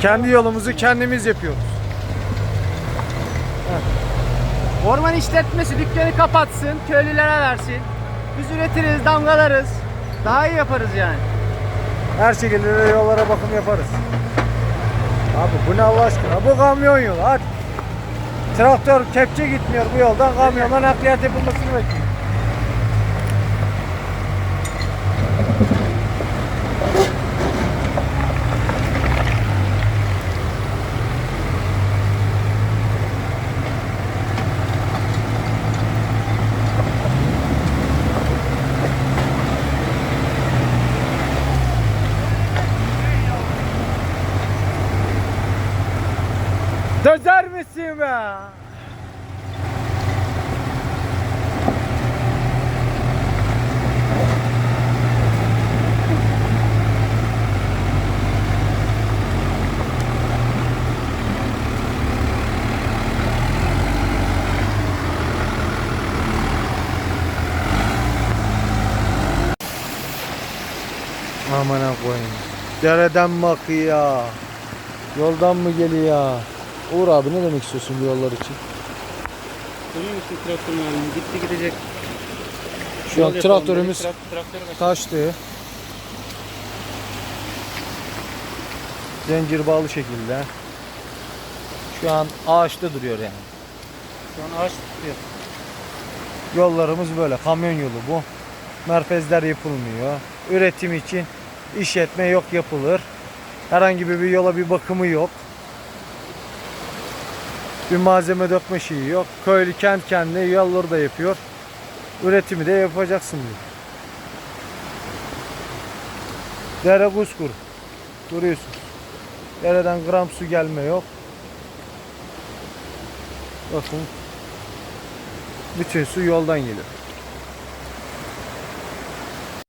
Kendi yolumuzu kendimiz yapıyoruz. Orman işletmesi dükkanı kapatsın, köylülere versin. Biz üretiriz, damgalarız. Daha iyi yaparız yani. Her şekilde de yollara bakım yaparız. Abi bu ne Allah aşkına? Bu kamyon yolu. Hadi. Traktör kepçe gitmiyor bu yoldan. Kamyonla nakliyat yapılmasını bekliyor. Dözer misin be? Amına koyayım. Dereden mi akıyor? Yoldan mı geliyor? Uğur abi ne demek istiyorsun bu yollar için? Görüyor musun traktörün halini? Gitti gidecek. Şu an Yol yapalım traktörümüz dedik, trak- traktör kaçtı. taştı. Zincir bağlı şekilde. Şu an ağaçta duruyor yani. Şu an ağaç tutuyor. Yollarımız böyle. Kamyon yolu bu. Merkezler yapılmıyor. Üretim için işletme yok yapılır. Herhangi bir yola bir bakımı yok. Bir malzeme dökme şeyi yok. Köylü kent kendine yolları da yapıyor. Üretimi de yapacaksın diyor. Dere kuzkur. Duruyorsun. Dereden gram su gelme yok. Bakın. Bütün su yoldan geliyor.